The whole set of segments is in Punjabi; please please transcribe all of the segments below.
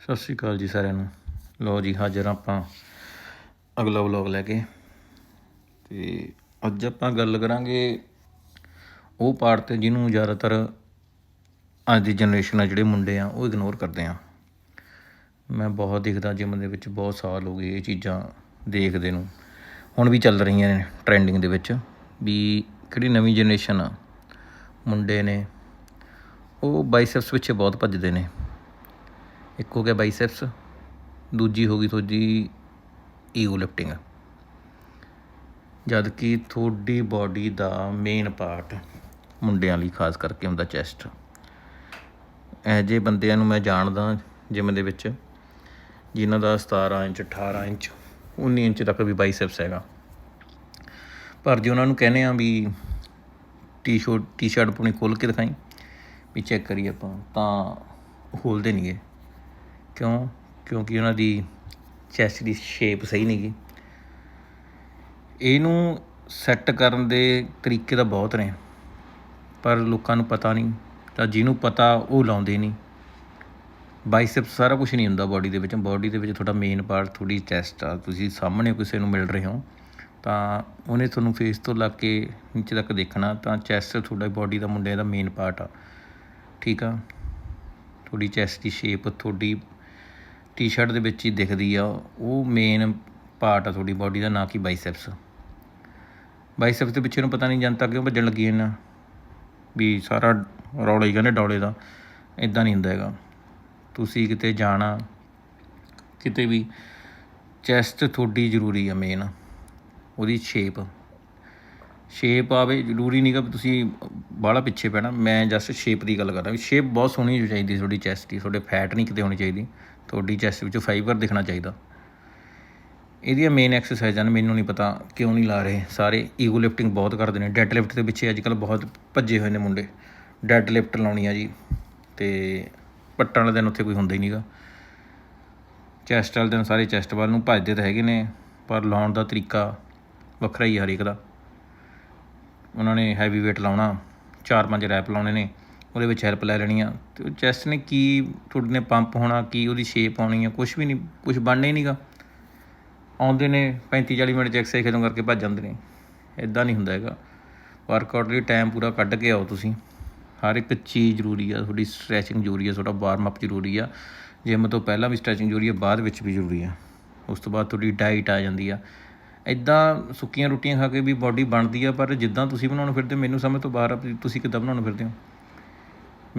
ਸਤਿ ਸ਼੍ਰੀ ਅਕਾਲ ਜੀ ਸਾਰਿਆਂ ਨੂੰ। ਲੋ ਜੀ, ਹਾਜ਼ਰ ਹਾਂ ਆਪਾਂ ਅਗਲਾ ਵਲੌਗ ਲੈ ਕੇ। ਤੇ ਅੱਜ ਆਪਾਂ ਗੱਲ ਕਰਾਂਗੇ ਉਹ ਪਾਰਟ ਤੇ ਜਿਹਨੂੰ ਜ਼ਿਆਦਾਤਰ ਅੱਜ ਦੀ ਜਨਰੇਸ਼ਨ ਆ ਜਿਹੜੇ ਮੁੰਡੇ ਆ, ਉਹ ਇਗਨੋਰ ਕਰਦੇ ਆ। ਮੈਂ ਬਹੁਤ ਦੇਖਦਾ ਜਿਮ ਦੇ ਵਿੱਚ, ਬਹੁਤ ਸਾਲ ਹੋ ਗਏ ਇਹ ਚੀਜ਼ਾਂ ਦੇਖਦੇ ਨੂੰ। ਹੁਣ ਵੀ ਚੱਲ ਰਹੀਆਂ ਨੇ ਟ੍ਰੈਂਡਿੰਗ ਦੇ ਵਿੱਚ ਵੀ ਕਿਹੜੀ ਨਵੀਂ ਜਨਰੇਸ਼ਨ ਆ, ਮੁੰਡੇ ਨੇ, ਉਹ ਬਾਈਸੈਪਸ ਪਿੱਛੇ ਬਹੁਤ ਭੱਜਦੇ ਨੇ। ਇੱਕ ਹੋ ਗਿਆ ਬਾਈਸੈਪਸ, ਦੂਜੀ ਹੋ ਗਈ ਤੁਹਾਡੀ ਈਗੋ ਲਿਫਟਿੰਗ। ਜਦ ਕਿ ਤੁਹਾਡੀ ਬਾਡੀ ਦਾ ਮੇਨ ਪਾਰਟ ਮੁੰਡਿਆਂ ਲਈ ਖਾਸ ਕਰਕੇ ਹੁੰਦਾ ਚੈਸਟ ਇਹ ਜੇ ਬੰਦਿਆਂ ਨੂੰ ਮੈਂ ਜਾਣਦਾ ਜਿਮ ਦੇ ਵਿੱਚ, ਜਿਨ੍ਹਾਂ ਦਾ 17 ਇੰਚ 18 ਇੰਚ 19 ਇੰਚ ਤੱਕ ਵੀ ਬਾਈਸੈਪਸ ਹੈਗਾ। ਪਰ ਜੇ ਉਹਨਾਂ ਨੂੰ ਕਹਿੰਦੇ ਆ ਵੀ ਟੀ-ਸ਼ਰਟ ਟੀ-ਸ਼ਰਟ ਆਪਣੀ ਖੋਲ ਕੇ ਦਿਖਾਈ, ਵੀ ਚੈੱਕ ਕਰੀਏ ਆਪਾਂ, ਤਾਂ ਖੋਲਦੇ ਨਹੀਂਗੇ ਕਿਉਂ? ਕਿਉਂਕਿ ਉਹਨਾਂ ਦੀ ਚੈਸਟ ਦੀ ਸ਼ੇਪ ਸਹੀ ਨਹੀਂ ਨਹੀਂਗੀ ਇਹਨੂੰ ਸੈੱਟ ਕਰਨ ਦੇ ਤਰੀਕੇ ਤਾਂ ਬਹੁਤ ਨੇ, ਪਰ ਲੋਕਾਂ ਨੂੰ ਪਤਾ ਨਹੀਂ। ਤਾਂ ਜਿਹਨੂੰ ਪਤਾ, ਉਹ ਲਾਉਂਦੇ ਨਹੀਂ। ਬਾਈਸੈਪਸ ਸਾਰਾ ਕੁਝ ਨਹੀਂ ਹੁੰਦਾ ਬਾਡੀ ਦੇ ਵਿੱਚ। ਬਾਡੀ ਦੇ ਵਿੱਚ ਤੁਹਾਡਾ ਮੇਨ ਪਾਰਟ ਤੁਹਾਡੀ ਚੈਸਟ ਆ। ਤੁਸੀਂ ਸਾਹਮਣੇ ਕਿਸੇ ਨੂੰ ਮਿਲ ਰਹੇ ਹੋ, ਤਾਂ ਉਹਨੇ ਤੁਹਾਨੂੰ ਫੇਸ ਤੋਂ ਲੱਗ ਕੇ ਨੀਚੇ ਤੱਕ ਦੇਖਣਾ, ਤਾਂ ਚੈਸਟ ਤੁਹਾਡਾ ਬਾਡੀ ਦਾ ਮੁੰਡੇ ਦਾ ਮੇਨ ਪਾਰਟ ਆ। ਠੀਕ ਆ? ਤੁਹਾਡੀ ਚੈਸਟ ਦੀ ਸ਼ੇਪ ਤੁਹਾਡੀ ਟੀ-ਸ਼ਰਟ ਦੇ ਵਿੱਚ ਹੀ ਦਿਖਦੀ ਆ, ਉਹ ਮੇਨ ਪਾਰਟ ਆ ਤੁਹਾਡੀ ਬਾਡੀ ਦਾ, ਨਾ ਕਿ ਬਾਈਸੈਪਸ ਬਾਈਸੈਪਸ ਦੇ ਪਿੱਛੇ ਨੂੰ ਪਤਾ ਨਹੀਂ ਜਨਤਾ ਕਿਉਂ ਭੱਜਣ ਲੱਗੀ ਇਹਨਾਂ। ਵੀ ਸਾਰਾ ਰੌਲਾ ਹੀ ਕਹਿੰਦੇ ਡੌਲੇ ਦਾ ਇਦਾਂ ਨਹੀਂ ਹੁੰਦਾ ਹੈਗਾ। ਤੁਸੀਂ ਕਿਤੇ ਜਾਣਾ, ਕਿਤੇ ਵੀ ਚੈਸਟ ਤੁਹਾਡੀ ਜ਼ਰੂਰੀ ਆ ਮੇਨ ਉਹਦੀ ਸ਼ੇਪ ਸ਼ੇਪ ਆਵੇ, ਜ਼ਰੂਰੀ ਨਹੀਂਗਾ ਵੀ ਤੁਸੀਂ ਬਾਹਲਾ ਪਿੱਛੇ ਪੈਣਾ। ਮੈਂ ਜਸਟ ਸ਼ੇਪ ਦੀ ਗੱਲ ਕਰਦਾ ਵੀ ਸ਼ੇਪ ਬਹੁਤ ਸੋਹਣੀ ਹੋਣੀ ਚਾਹੀਦੀ ਤੁਹਾਡੀ ਚੈਸਟ ਦੀ, ਤੁਹਾਡੇ ਫੈਟ ਨਹੀਂ ਕਿਤੇ ਹੋਣੀ ਚਾਹੀਦੀ। ਤੁਹਾਡੀ ਚੈਸਟ ਵਿੱਚੋਂ ਫਾਈਬਰ ਦਿਖਣਾ ਚਾਹੀਦਾ। ਇਹਦੀਆਂ ਮੇਨ ਐਕਸਰਸਾਈਜ਼ਾਂ ਨੇ ਮੈਨੂੰ ਨਹੀਂ ਪਤਾ ਕਿਉਂ ਨਹੀਂ ਲਾ ਰਹੇ। ਸਾਰੇ ਈਗੋ ਲਿਫਟਿੰਗ ਬਹੁਤ ਕਰਦੇ ਨੇ। ਡੈਡ ਲਿਫਟ ਦੇ ਪਿੱਛੇ ਅੱਜ ਕੱਲ ਬਹੁਤ ਭੱਜੇ ਹੋਏ ਨੇ ਮੁੰਡੇ। ਡੈਡ ਲਿਫਟ ਲਾਉਣੀ ਆ ਜੀ। ਤੇ ਪੱਟਣ ਵਾਲੇ ਦਿਨ ਉੱਥੇ ਕੋਈ ਹੁੰਦਾ ਹੀ ਨਹੀਂਗਾ ਚੈਸਟ ਵਾਲੇ ਦਿਨ ਸਾਰੇ ਚੈਸਟ ਵੱਲ ਨੂੰ ਭੱਜਦੇ ਤਾਂ ਹੈਗੇ ਨੇ, ਪਰ ਲਾਉਣ ਦਾ ਤਰੀਕਾ ਵੱਖਰਾ ਹੀ ਹਰੇਕ ਦਾ। ਉਹਨਾਂ ਨੇ ਹੈਵੀ weight ਲਾਉਣਾ, ਚਾਰ ਪੰਜ ਰੈਪ ਲਾਉਣੇ ਨੇ। ਉਹਦੇ ਵਿੱਚ ਹੈਲਪ ਲੈ ਲੈਣੀ ਆ। ਤੇ ਉਹ ਚੈਸਟ ਨੇ ਕੀ ਤੁਹਾਡੇ ਨੇ ਪੰਪ ਹੋਣਾ, ਕੀ ਉਹਦੀ ਸ਼ੇਪ ਆਉਣੀ ਆ ਕੁਝ ਵੀ ਨਹੀਂ ਕੁਝ ਬਣਨਾ ਹੀ ਨਹੀਂਗਾ ਆਉਂਦੇ ਨੇ 35 40 ਮਿੰਟ ਚ ਐਕਸਰਸਾਈਜ਼ ਖਤਮ ਕਰਕੇ ਭੱਜ ਜਾਂਦੇ ਨੇ। ਇਦਾਂ ਨਹੀਂ ਹੁੰਦਾ ਹੈਗਾ। ਵਰਕਆਊਟ ਲਈ ਟਾਈਮ ਪੂਰਾ ਕੱਢ ਕੇ ਆਓ ਤੁਸੀਂ। ਹਰ ਇੱਕ ਚੀਜ਼ ਜ਼ਰੂਰੀ ਆ, ਤੁਹਾਡੀ ਸਟ੍ਰੈਚਿੰਗ ਜ਼ਰੂਰੀ ਆ, ਤੁਹਾਡਾ ਵਾਰਮ ਅਪ ਜ਼ਰੂਰੀ ਆ। ਜਿਮ ਤੋਂ ਪਹਿਲਾਂ ਵੀ ਸਟ੍ਰੈਚਿੰਗ ਜ਼ਰੂਰੀ ਆ, ਬਾਅਦ ਵਿੱਚ ਵੀ ਜ਼ਰੂਰੀ ਆ। ਉਸ ਤੋਂ ਬਾਅਦ ਤੁਹਾਡੀ ਡਾਈਟ ਆ ਜਾਂਦੀ ਆ। ਇਦਾਂ ਸੁੱਕੀਆਂ ਰੋਟੀਆਂ ਖਾ ਕੇ ਵੀ ਬਾਡੀ ਬਣਦੀ ਆ, ਪਰ ਜਿੱਦਾਂ ਤੁਸੀਂ ਬਣਾਉਣ ਫਿਰਦੇ ਮੈਨੂੰ ਸਮਝ ਤੋਂ ਬਾਹਰ ਆ, ਤੁਸੀਂ ਕਿੱਦਾਂ ਬਣਾਉਣ ਫਿਰਦੇ ਹੋ?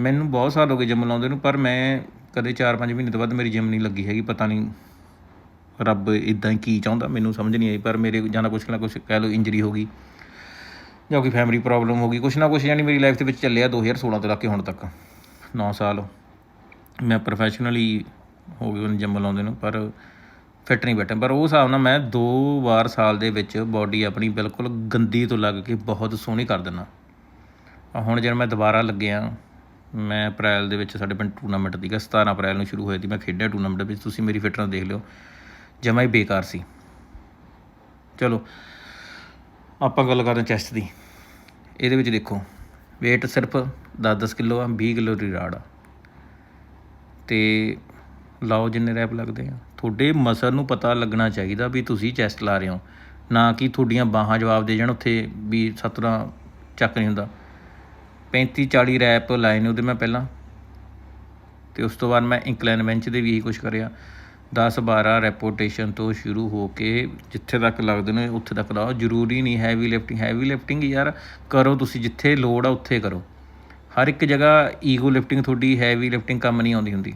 ਮੈਨੂੰ ਬਹੁਤ ਸਾਲ ਹੋ ਗਏ ਜਿਮ ਲਾਉਂਦੇ ਨੂੰ, ਪਰ ਮੈਂ ਕਦੇ 4-5 ਮਹੀਨੇ ਤੋਂ ਬਾਅਦ ਮੇਰੀ ਜਿਮ ਨਹੀਂ ਲੱਗੀ ਹੈਗੀ, ਪਤਾ ਨਹੀਂ ਰੱਬ ਇਦਾਂ ਹੀ ਕੀ ਚਾਹੁੰਦਾ, ਮੈਨੂੰ ਸਮਝ ਨਹੀਂ ਆਈ, ਪਰ ਮੇਰੇ ਜਾਂ ਤਾਂ ਕੁਛ ਨਾ ਕੁਛ ਕਹਿ ਲਓ ਇੰਜਰੀ ਹੋ ਗਈ ਜਾਂ ਕੋਈ ਫੈਮਿਲੀ ਪ੍ਰੋਬਲਮ ਹੋ ਗਈ, ਕੁਛ ਨਾ ਕੁਛ ਯਾਨੀ ਮੇਰੀ ਲਾਈਫ ਦੇ ਵਿੱਚ ਚੱਲਿਆ 2016 ਤੋਂ ਲੈ ਕੇ ਹੁਣ ਤੱਕ 9 ਸਾਲ। ਮੈਂ ਪ੍ਰੋਫੈਸ਼ਨਲੀ ਹੋ ਗਏ ਉਹਨੂੰ ਜਿਮ ਲਾਉਂਦੇ ਨੂੰ, ਪਰ ਫਿੱਟ ਨਹੀਂ ਬੈਠਾ, ਪਰ ਉਹ ਹਿਸਾਬ ਨਾਲ ਮੈਂ ਦੋ ਵਾਰ ਸਾਲ ਦੇ ਵਿੱਚ ਬਾਡੀ ਆਪਣੀ ਬਿਲਕੁਲ ਗੰਦੀ ਤੋਂ ਲੱਗ ਕੇ ਬਹੁਤ ਸੋਹਣੀ ਕਰ ਦਿੰਦਾ। ਹੁਣ ਜਦ ਮੈਂ ਦੁਬਾਰਾ ਲੱਗਿਆ ਮੈਂ ਅਪ੍ਰੈਲ ਦੇ ਵਿੱਚ ਸਾਡੇ ਪਿੰਡ ਟੂਰਨਾਮੈਂਟ ਸੀਗਾ 17 ਅਪ੍ਰੈਲ ਨੂੰ ਸ਼ੁਰੂ ਹੋਇਆ ਸੀ, ਮੈਂ ਖੇਡਿਆ ਟੂਰਨਾਮੈਂਟ ਵਿੱਚ, ਤੁਸੀਂ ਮੇਰੀ ਫਿਟਨੈਸ ਦੇਖ ਲਿਓ। ਜਮਾ ਹੀ ਬੇਕਾਰ ਸੀ। ਚਲੋ, ਆਪਾਂ ਗੱਲ ਕਰਦੇ ਚੈਸਟ ਦੀ। ਇਹਦੇ ਵਿੱਚ ਦੇਖੋ, weight ਸਿਰਫ 10-10 ਕਿਲੋ ਆ 20 ਕਿਲੋ ਦੀ ਰਾੜ ਆ। ਤੇ ਲਾਓ ਜਿੰਨੇ ਰੈਪ ਲੱਗਦੇ ਆ। ਤੁਹਾਡੇ ਮਸਲ ਨੂੰ ਪਤਾ ਲੱਗਣਾ ਚਾਹੀਦਾ ਵੀ ਤੁਸੀਂ ਚੈਸਟ ਲਾ ਰਹੇ ਹੋ। ਨਾ ਕਿ ਤੁਹਾਡੀਆਂ ਬਾਹਾਂ ਜਵਾਬ ਦੇ ਜਾਣ ਉੱਥੇ ਵੀ ਸਤਰਾ ਚੱਕ ਨਹੀਂ ਹੁੰਦਾ। 35 40 ਰੈਪ ਲਾਏ ਨੇ ਉਹਦੇ ਮੈਂ ਪਹਿਲਾਂ। ਤੇ ਉਸ ਤੋਂ ਬਾਅਦ ਮੈਂ ਇੰਕਲਾਈਨ ਬੈਂਚ ਦੇ ਵੀ ਇਹੀ ਕੁਝ ਕਰਿਆ। 10 12 ਰੈਪੋਟੇਸ਼ਨ ਤੋਂ ਸ਼ੁਰੂ ਹੋ ਕੇ ਜਿੱਥੇ ਤੱਕ ਲੱਗਦੇ ਨੇ, ਉੱਥੇ ਤੱਕ ਲਾਓ। ਜ਼ਰੂਰੀ ਨਹੀਂ ਹੈਵੀ ਲਿਫਟਿੰਗ ਹੈਵੀ ਲਿਫਟਿੰਗ ਯਾਰ ਕਰੋ ਤੁਸੀਂ, ਜਿੱਥੇ ਲੋੜ ਆ ਉੱਥੇ ਕਰੋ। ਹਰ ਇੱਕ ਜਗ੍ਹਾ ਈਗੋ ਲਿਫਟਿੰਗ ਤੁਹਾਡੀ ਹੈਵੀ ਲਿਫਟਿੰਗ ਕੰਮ ਨਹੀਂ ਆਉਂਦੀ ਹੁੰਦੀ।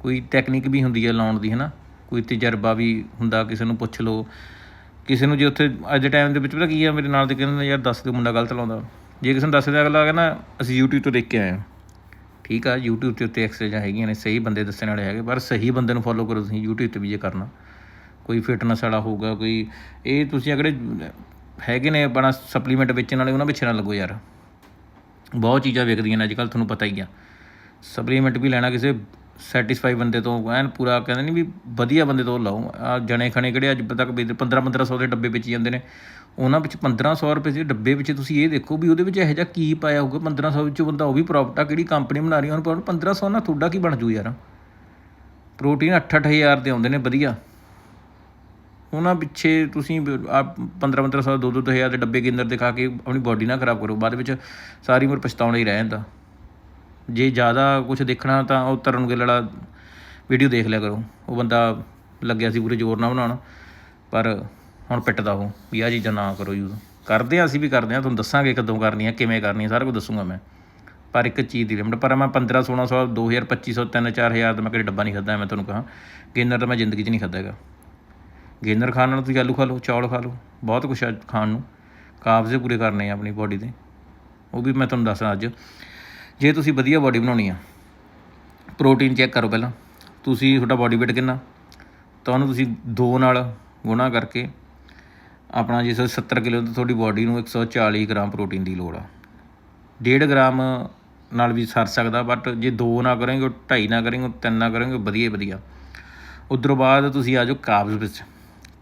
ਕੋਈ ਟੈਕਨੀਕ ਵੀ ਹੁੰਦੀ ਹੈ ਲਾਉਣ ਦੀ, ਹਨਾ? ਕੋਈ ਤਜਰਬਾ ਵੀ ਹੁੰਦਾ, ਕਿਸੇ ਨੂੰ ਪੁੱਛ ਲਓ। ਕਿਸੇ ਨੂੰ ਜੇ ਉੱਥੇ, ਅੱਜ ਦੇ ਟਾਈਮ ਦੇ ਵਿੱਚ ਪਤਾ ਕੀ ਆ, ਮੇਰੇ ਨਾਲ ਦੇ ਕਹਿੰਦੇ ਯਾਰ ਦੱਸ ਦਿਓ, ਮੁੰਡਾ ਗਲਤ ਲਾਉਂਦਾ। ਜੇ ਕਿਸੇ ਨੂੰ ਦੱਸ ਦੇ ਅਗਲਾ ਕਹਿੰਦਾ, ਅਸੀਂ YouTube ਤੋਂ ਦੇਖ ਕੇ ਆਏ ਹਾਂ। ਠੀਕ ਆ, YouTube ਤੇ ਉੱਤੇ ਐਕਸਰਸਾਈਜ਼ਾਂ ਹੈਗੀਆਂ ਨੇ, ਸਹੀ ਬੰਦੇ ਦੱਸਣ ਵਾਲੇ ਹੈਗੇ, ਪਰ ਸਹੀ ਬੰਦੇ ਨੂੰ ਫੋਲੋ ਕਰੋ ਤੁਸੀਂ, YouTube ਤੇ ਵੀ ਜੇ ਕਰਨਾ। ਕੋਈ ਫਿਟਨੈਸ ਵਾਲਾ ਹੋਊਗਾ, ਕੋਈ, ਇਹ ਤੁਸੀਂ ਅਗਰ ਹੈਗੇ ਨੇ ਆਪਣਾ ਸਪਲੀਮੈਂਟ ਵੇਚਣ ਵਾਲੇ, ਉਹਨਾਂ ਪਿੱਛੇ ਨਾ ਲੱਗੋ ਯਾਰ। ਬਹੁਤ ਚੀਜ਼ਾਂ ਵਿਕਦੀਆਂ ਨੇ, ਅੱਜ ਕੱਲ ਤੁਹਾਨੂੰ ਪਤਾ ਹੀ ਆ। ਸਪਲੀਮੈਂਟ ਵੀ ਲੈਣਾ ਕਿਸੇ ਸੈਟੀਸਫਾਈ ਬੰਦੇ ਤੋਂ ਐਨ ਪੂਰਾ ਕਹਿੰਦੇ ਨਹੀਂ ਵੀ ਵਧੀਆ ਬੰਦੇ ਤੋਂ ਲਾਓ ਆ ਜਣੇ ਖਣੇ ਕਿਹੜੇ ਅੱਜ ਤੱਕ 15 1500 ਦੇ ਡੱਬੇ ਵਿੱਚ ਜਾਂਦੇ ਨੇ। ਉਹਨਾਂ ਵਿੱਚ 1500 ਰੁਪਏ ਦੇ ਡੱਬੇ ਵਿੱਚ ਤੁਸੀਂ ਇਹ ਦੇਖੋ ਵੀ ਉਹਦੇ ਵਿੱਚ ਇਹੋ ਜਿਹਾ ਕੀ ਪਾਇਆ ਹੋਊਗਾ। 1500 ਵਿੱਚੋਂ ਬੰਦਾ ਉਹ ਵੀ ਪ੍ਰੋਫਿਟ ਆ, ਕਿਹੜੀ ਕੰਪਨੀ ਬਣਾ ਰਹੀ ਆ, ਉਹਨੂੰ 1500 ਨਾਲ ਤੁਹਾਡਾ ਕੀ ਬਣ ਜੂ ਯਾਰ। ਪ੍ਰੋਟੀਨ 8-8000 ਦੇ ਆਉਂਦੇ ਨੇ ਵਧੀਆ। ਉਹਨਾਂ ਪਿੱਛੇ ਤੁਸੀਂ 15-15 ਸਾਲ 2-2 ਹਜ਼ਾਰ ਦੇ ਡੱਬੇ ਕੇਂਦਰ ਦੇ ਖਾ ਕੇ ਆਪਣੀ ਬਾਡੀ ਨਾ ਖਰਾਬ ਕਰੋ। ਬਾਅਦ ਵਿੱਚ ਸਾਰੀ ਉਮਰ ਪਛਤਾਉਣਾ ਹੀ ਰਹਿ ਜਾਂਦਾ। ਜੇ ਜ਼ਿਆਦਾ ਕੁਝ ਦੇਖਣਾ ਤਾਂ ਉਹ ਤਰਨ ਗਿੱਲ ਵਾਲਾ ਵੀਡੀਓ ਦੇਖ ਲਿਆ ਕਰੋ। ਉਹ ਬੰਦਾ ਲੱਗਿਆ ਸੀ ਪੂਰੇ ਜ਼ੋਰ ਨਾਲ ਬਣਾਉਣ, ਪਰ ਹੁਣ ਪਿੱਟਦਾ ਉਹ ਵੀ ਆਹ ਚੀਜ਼ਾਂ ਨਾ ਕਰੋ ਯੂਜ਼ ਕਰਦੇ ਆ ਅਸੀਂ ਵੀ ਕਰਦੇ ਆ ਤੁਹਾਨੂੰ ਦੱਸਾਂਗੇ ਕਦੋਂ ਕਰਨੀ ਆ ਕਿਵੇਂ ਕਰਨੀ ਆ ਸਾਰਾ ਕੁਝ ਦੱਸੂਗਾ ਮੈਂ। ਪਰ ਇੱਕ ਚੀਜ਼ ਦੀ ਲਿਮਟ ਪਰ ਮੈਂ 15 1600 2000 2500 3 4000 ਦਾ ਮੈਂ ਕਦੇ ਡੱਬਾ ਨਹੀਂ ਖਾਦਾ ਮੈਂ ਤੁਹਾਨੂੰ ਕਹਾਂ। ਗੇਨਰ ਤਾਂ ਮੈਂ ਜ਼ਿੰਦਗੀ 'ਚ ਨਹੀਂ ਖਾਦਾ ਹੈਗਾ। ਗੇਨਰ ਖਾਣ ਨਾਲ ਤੁਸੀਂ ਆਲੂ ਖਾ ਲਓ, ਚੌਲ ਖਾ ਲਓ, ਬਹੁਤ ਕੁਛ ਆ ਖਾਣ ਨੂੰ। ਕਾਬਜ਼ੇ ਪੂਰੇ ਕਰਨੇ ਆ ਆਪਣੀ ਬਾਡੀ ਦੇ ਉਹ ਵੀ ਮੈਂ ਤੁਹਾਨੂੰ ਦੱਸਾਂ ਅੱਜ। ਜੇ ਤੁਸੀਂ ਵਧੀਆ ਬਾਡੀ ਬਣਾਉਣੀ ਆ ਪ੍ਰੋਟੀਨ ਚੈੱਕ ਕਰੋ ਪਹਿਲਾਂ। ਤੁਸੀਂ ਤੁਹਾਡਾ ਬਾਡੀ weight ਕਿੰਨਾ? ਤਾਂ ਉਹਨੂੰ ਤੁਸੀਂ 2 ਨਾਲ ਗੁਣਾ ਕਰਕੇ ਆਪਣਾ ਜੇ 70 ਕਿਲੋ ਤਾਂ ਤੁਹਾਡੀ ਬਾਡੀ ਨੂੰ 140 ਗ੍ਰਾਮ ਪ੍ਰੋਟੀਨ ਦੀ ਲੋੜ ਆ। 1.5 ਗ੍ਰਾਮ ਨਾਲ ਵੀ ਸਰ ਸਕਦਾ ਬਟ ਜੇ 2 ਨਾ ਕਰੋਗੇ 2.5 ਨਾ ਕਰੋਗੇ 3 ਨਾ ਕਰੋਗੇ, ਵਧੀਆ ਹੀ ਵਧੀਆ। ਉਧਰੋਂ ਬਾਅਦ ਤੁਸੀਂ ਆ ਜਾਓ ਕਾਬਜ਼ ਵਿੱਚ।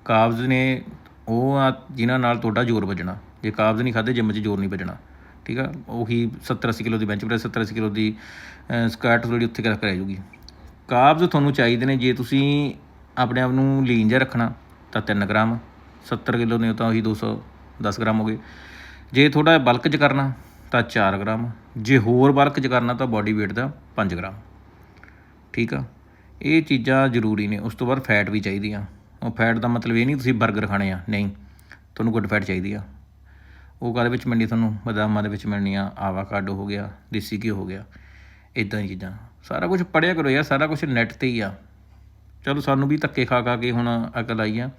ਕਾਬਜ਼ ਨੇ ਉਹ ਆ ਜਿਨ੍ਹਾਂ ਨਾਲ ਤੁਹਾਡਾ ਜ਼ੋਰ ਵੱਜਣਾ। ਜੇ ਕਾਬਜ਼ ਨਹੀਂ ਖਾਦੇ ਜਿੰਮ 'ਚ ਜ਼ੋਰ ਨਹੀਂ ਵੱਜਣਾ। ਠੀਕ ਆ? ਉਹੀ 70 80 ਕਿਲੋ ਦੀ ਬੈਂਚ ਪ੍ਰੈਸ 70 80 ਕਿਲੋ ਦੀ ਸਕੁਐਟ ਜਿਹੜੀ ਉੱਥੇ ਕਰ ਰਹਿ ਜੂਗੀ ਕਾਬਜ਼ ਤੁਹਾਨੂੰ ਚਾਹੀਦੇ ਨੇ, ਜੇ ਤੁਸੀਂ ਆਪਣੇ ਆਪ ਨੂੰ ਲੀਨ ਜਿਹਾ ਰੱਖਣਾ, ਤਾਂ 3 ਗ੍ਰਾਮ 70 ਕਿਲੋ ਨੇ ਤਾਂ ਉਹੀ 210 ਗ੍ਰਾਮ ਹੋ ਗਏ। ਜੇ ਥੋੜਾ ਬਲਕ 'ਚ ਕਰਨਾ, ਤਾਂ 4 ਗ੍ਰਾਮ, ਜੇ ਹੋਰ ਬਲਕ 'ਚ ਕਰਨਾ, ਤਾਂ ਬਾਡੀ weight ਦਾ 5 ਗ੍ਰਾਮ। ਠੀਕ ਆ? ਇਹ ਚੀਜ਼ਾਂ ਜ਼ਰੂਰੀ ਨੇ, ਉਸ ਤੋਂ ਬਾਅਦ ਫੈਟ ਵੀ ਚਾਹੀਦੀ ਆ। ਉਹ ਫੈਟ ਦਾ ਮਤਲਬ ਇਹ ਨਹੀਂ ਤੁਸੀਂ 버ਗਰ ਖਾਣੇ ਆ, ਨਹੀਂ। ਤੁਹਾਨੂੰ ਗੁੱਡ ਫੈਟ ਚਾਹੀਦੀ ਆ। ਉਹ ਕਾਹਦੇ ਵਿੱਚ ਮਿਲਣੀ ਤੁਹਾਨੂੰ ਬਦਾਮਾਂ ਦੇ ਵਿੱਚ ਮਿਲਣੀਆਂ ਆ ਆਵਾਕਾਡੋ ਹੋ ਗਿਆ, ਦੇਸੀ ਘਿਓ ਹੋ ਗਿਆ ਇਦਾਂ ਹੀ ਚੀਜ਼ਾਂ। ਸਾਰਾ ਕੁਝ ਪੜਿਆ ਕਰੋ ਯਾਰ, ਸਾਰਾ ਕੁਝ ਨੈਟ ਤੇ ਹੀ ਆ। ਚਲੋ ਸਾਨੂੰ ਵੀ ਧੱਕੇ ਖਾ ਖਾ ਕੇ ਹੁਣ ਅਕਲ ਆਈ ਆ।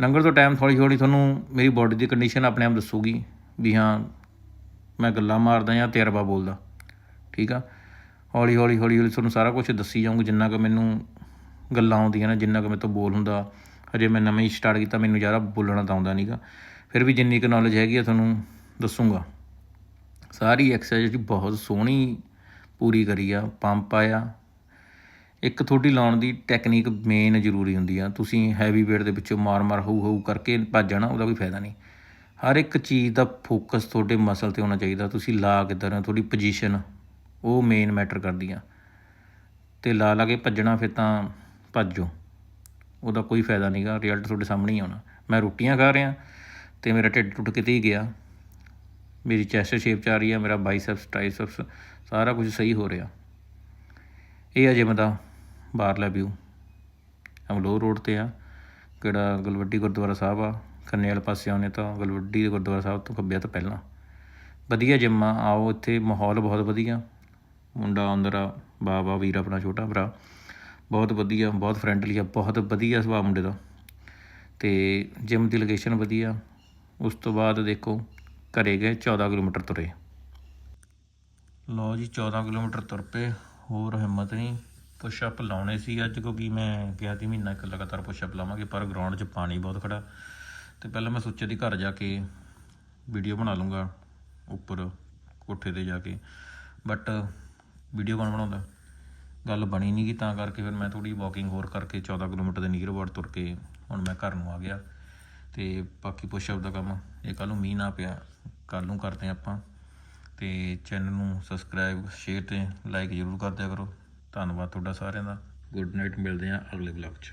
ਲੰਗਰ ਤੋਂ ਟਾਈਮ ਥੋੜੀ ਥੋੜੀ ਤੁਹਾਨੂੰ ਮੇਰੀ ਬਾਡੀ ਦੀ ਕੰਡੀਸ਼ਨ ਆਪਣੇ ਆਪ ਦੱਸੂਗੀ ਵੀ ਹਾਂ, ਮੈਂ ਗੱਲਾਂ ਮਾਰਦਾ ਜਾਂ ਤਜਰਬਾ ਬੋਲਦਾ। ਠੀਕ ਆ? ਹੌਲੀ ਹੌਲੀ ਹੌਲੀ ਹੌਲੀ ਤੁਹਾਨੂੰ ਸਾਰਾ ਕੁਝ ਦੱਸੀ ਜਾਊਂਗਾ, ਜਿੰਨਾ ਕੁ ਮੈਨੂੰ ਗੱਲਾਂ ਆਉਂਦੀਆਂ ਨੇ, ਜਿੰਨਾ ਕੁ ਮੇਰੇ ਤੋਂ ਬੋਲ ਹੁੰਦਾ। ਹਜੇ ਮੈਂ ਨਵੇਂ ਹੀ ਸਟਾਰਟ ਕੀਤਾ, ਮੈਨੂੰ ਜ਼ਿਆਦਾ ਬੋਲਣਾ ਤਾਂ ਆਉਂਦਾ ਨਹੀਂਗਾ ਫਿਰ ਵੀ ਜਿੰਨੀ ਕੁ ਨੌਲੇਜ ਹੈਗੀ ਆ ਤੁਹਾਨੂੰ ਦੱਸੂਗਾ। ਸਾਰੀ ਐਕਸਰਸਾਈਜ਼ ਜੀ ਬਹੁਤ ਸੋਹਣੀ ਪੂਰੀ ਕਰੀ ਆ ਪੰਪ ਆਇਆ। ਇੱਕ ਤੁਹਾਡੀ ਲਾਉਣ ਦੀ ਟੈਕਨੀਕ ਮੇਨ ਜ਼ਰੂਰੀ ਹੁੰਦੀ ਆ। ਤੁਸੀਂ ਹੈਵੀ weight ਦੇ ਵਿੱਚੋਂ ਮਾਰ-ਮਾਰ ਹਊ ਹਊ ਕਰਕੇ ਭੱਜ ਜਾਣਾ, ਉਹਦਾ ਕੋਈ ਫਾਇਦਾ ਨਹੀਂ। ਹਰ ਇੱਕ ਚੀਜ਼ ਦਾ ਫੋਕਸ ਤੁਹਾਡੇ ਮਸਲ ਤੇ ਹੋਣਾ ਚਾਹੀਦਾ। ਤੁਸੀਂ ਲਾ ਕਿੱਦਾਂ ਹੋ, ਤੁਹਾਡੀ ਪੋਜੀਸ਼ਨ ਉਹ ਮੇਨ ਮੈਟਰ ਕਰਦੀ ਆ। ਤੇ ਲਾ ਲਾ ਕੇ ਭੱਜਣਾ, ਫਿਰ ਤਾਂ ਭੱਜੋ। ਉਹਦਾ ਕੋਈ ਫਾਇਦਾ ਨਹੀਂਗਾ ਰਿਜ਼ਲਟ ਤੁਹਾਡੇ ਸਾਹਮਣੇ ਹੀ ਆਉਣਾ। ਮੈਂ ਰੋਟੀਆਂ ਖਾ ਰਿਹਾ। ਤੇ ਮੇਰਾ ਢਿੱਡ ਟੁੱਟ ਕਿਤੇ ਹੀ ਗਿਆ। ਮੇਰੀ ਚੈਸਟ ਸ਼ੇਪ ਚ ਆ ਰਹੀ ਆ, ਮੇਰਾ ਬਾਈਸੈਪਸ ਟ੍ਰਾਈਸੈਪਸ ਸਾਰਾ ਕੁਝ ਸਹੀ ਹੋ ਰਿਹਾ। ਇਹ ਆ ਜਿਮ ਦਾ ਬਾਹਰਲਾ ਵਿਊ ਅਮਲੋਹ ਰੋਡ ਤੇ ਆ, ਕਿਹੜਾ ਗਲਵੱਡੀ ਗੁਰਦੁਆਰਾ ਸਾਹਿਬ ਆ, ਖੰਨੇ ਵਾਲੇ ਪਾਸੇ ਆਉਨੇ ਤਾਂ ਗਲਵੱਡੀ ਦੇ ਗੁਰਦੁਆਰਾ ਸਾਹਿਬ ਤੋਂ ਖੱਬਿਆ ਤੋਂ ਪਹਿਲਾਂ। ਵਧੀਆ ਜਿਮ ਆਓ ਇੱਥੇ, ਮਾਹੌਲ ਬਹੁਤ ਵਧੀਆ। ਮੁੰਡਾ ਅੰਦਰ ਆ, ਬਾਬਾ ਵੀਰ ਆਪਣਾ ਛੋਟਾ ਭਰਾ। ਬਹੁਤ ਵਧੀਆ, ਬਹੁਤ ਫਰੈਂਡਲੀ ਆ, ਬਹੁਤ ਵਧੀਆ ਸੁਭਾਅ ਮੁੰਡੇ ਦਾ। ਤੇ ਜਿਮ ਦੀ ਲੋਕੇਸ਼ਨ ਵਧੀਆ। ਉਸ ਤੋਂ ਬਾਅਦ ਦੇਖੋ, ਘਰੇ ਗਏ 14 ਕਿਲੋਮੀਟਰ ਤੁਰੇ। ਲਓ ਜੀ 14 ਕਿਲੋਮੀਟਰ ਤੁਰ ਪਏ, ਹੋਰ ਹਿੰਮਤ ਨਹੀਂ। ਪੁਸ਼ ਅਪ ਲਾਉਣੇ ਸੀ ਅੱਜ, ਕਿਉਂਕਿ ਮੈਂ ਗਿਆ ਸੀ ਮਹੀਨਾ ਇੱਕ ਲਗਾਤਾਰ ਪੁਸ਼ ਅਪ ਲਾਵਾਂਗੇ, ਪਰ ਗਰਾਊਂਡ 'ਚ ਪਾਣੀ ਬਹੁਤ ਖੜਾ। ਤੇ ਪਹਿਲਾਂ ਮੈਂ ਸੋਚਿਆ ਦੀ ਘਰ ਜਾ ਕੇ ਵੀਡੀਓ ਬਣਾ ਲੂੰਗਾ ਉੱਪਰ ਕੋਠੇ ਤੇ ਜਾ ਕੇ। ਬਟ ਵੀਡੀਓ ਕੌਣ ਬਣਾਉਂਦਾ? ਗੱਲ ਬਣੀ ਨਹੀਂ ਗੀ ਤਾਂ ਕਰਕੇ ਫਿਰ ਮੈਂ ਥੋੜੀ ਵਾਕਿੰਗ ਹੋਰ ਕਰਕੇ 14 ਕਿਲੋਮੀਟਰ ਦੇ ਨੀਅਰ ਅਬਾਊਟ ਤੁਰ ਕੇ ਹੁਣ ਮੈਂ ਘਰ ਨੂੰ ਆ ਗਿਆ। ਤੇ ਬਾਕੀ ਪੁਸ਼ ਅਪ ਦਾ ਕੰਮ। ਇਹ ਕੱਲ ਨੂੰ ਮੀਂਹ ਨਾ ਪਿਆ ਕੱਲ ਨੂੰ ਕਰਦੇ ਹਾਂ ਆਪਾਂ। ਤੇ ਚੈਨਲ ਨੂੰ ਸਬਸਕ੍ਰਾਈਬ ਸ਼ੇਅਰ ਤੇ ਲਾਈਕ ਜ਼ਰੂਰ ਕਰ ਦਿਆ ਕਰੋ। ਧੰਨਵਾਦ ਤੁਹਾਡਾ ਸਾਰਿਆਂ ਦਾ। ਗੁੱਡ ਨਾਈਟ ਮਿਲਦੇ ਹਾਂ ਅਗਲੇ ਵਲੌਗ 'ਚ।